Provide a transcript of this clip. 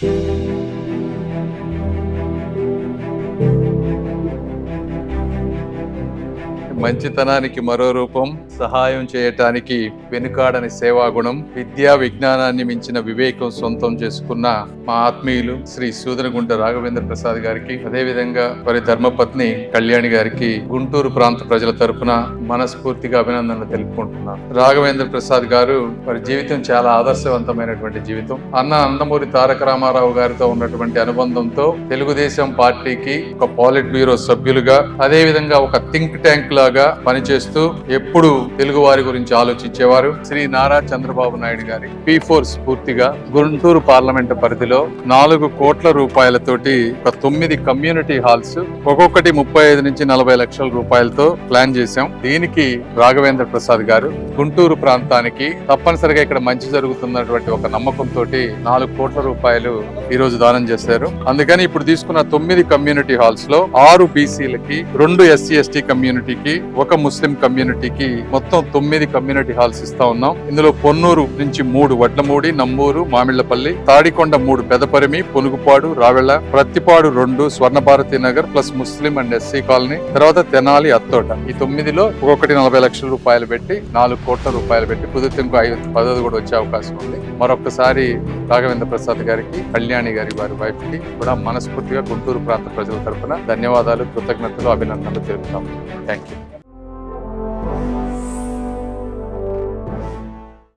Thank you. మంచితనానికి మరో రూపం సహాయం చేయటానికి వెనుకాడని సేవాగుణం విద్యా విజ్ఞానాన్ని మించిన వివేకం సొంతం చేసుకున్న మా ఆత్మీయులు శ్రీ సూదనగుంట రాఘవేంద్ర ప్రసాద్ గారికి అదేవిధంగా వారి ధర్మపత్ని కళ్యాణి గారికి గుంటూరు ప్రాంత ప్రజల తరపున మనస్ఫూర్తిగా అభినందనలు తెలుపుకుంటున్నాను. రాఘవేంద్ర ప్రసాద్ గారు వారి జీవితం చాలా ఆదర్శవంతమైనటువంటి జీవితం. అన్న అన్నమూరి తారక రామారావు గారితో ఉన్నటువంటి అనుబంధంతో తెలుగుదేశం పార్టీకి ఒక పాలిట్ బ్యూరో సభ్యులుగా అదేవిధంగా ఒక థింక్ ట్యాంక్ లాగా పనిచేస్తూ ఎప్పుడు తెలుగు వారి గురించి ఆలోచించేవారు శ్రీ నారా చంద్రబాబు నాయుడు గారి పి ఫోర్ స్ఫూర్తిగా గుంటూరు పార్లమెంట్ పరిధిలో నాలుగు కోట్ల రూపాయలతోటి ఒక తొమ్మిది కమ్యూనిటీ హాల్స్ ఒక్కొక్కటి ముప్పై ఐదు నుంచి నలభై లక్షల రూపాయలతో ప్లాన్ చేశాం. దీనికి రాఘవేంద్ర ప్రసాద్ గారు గుంటూరు ప్రాంతానికి తప్పనిసరిగా ఇక్కడ మంచి జరుగుతున్నటువంటి ఒక నమ్మకంతో నాలుగు కోట్ల రూపాయలు ఈ రోజు దానం చేశారు. అందుకని ఇప్పుడు తీసుకున్న తొమ్మిది కమ్యూనిటీ హాల్స్లో ఆరు బీసీలకి రెండు ఎస్సీ ఎస్టీ కమ్యూనిటీకి ఒక ముస్లిం కమ్యూనిటీకి మొత్తం తొమ్మిది కమ్యూనిటీ హాల్స్ ఇస్తా ఉన్నాం. ఇందులో పొన్నూరు నుంచి మూడు వడ్లమూడి నమ్మూరు మామిళ్ళపల్లి తాడికొండ మూడు పెదపరిమి పొనుగుపాడు రావెళ్ళ ప్రత్తిపాడు రెండు Swarna Bharathi Nagar plus Muslim and SC colony తర్వాత తెనాలి అత్తోట. ఈ తొమ్మిదిలో ఒక్కొక్కటి నలభై లక్షల రూపాయలు పెట్టి నాలుగు కోట్ల రూపాయలు పెట్టి కుదిరితే ఇంకో ఐదు పదవి కూడా వచ్చే అవకాశం ఉంది. మరొకసారి రాఘవేంద్ర ప్రసాద్ గారికి కళ్యాణి గారి వారి వైఫ్కి కూడా మనస్ఫూర్తిగా గుంటూరు ప్రాంత ప్రజల తరఫున ధన్యవాదాలు కృతజ్ఞతలు అభినందనలు తెలుపుతాం. Thank you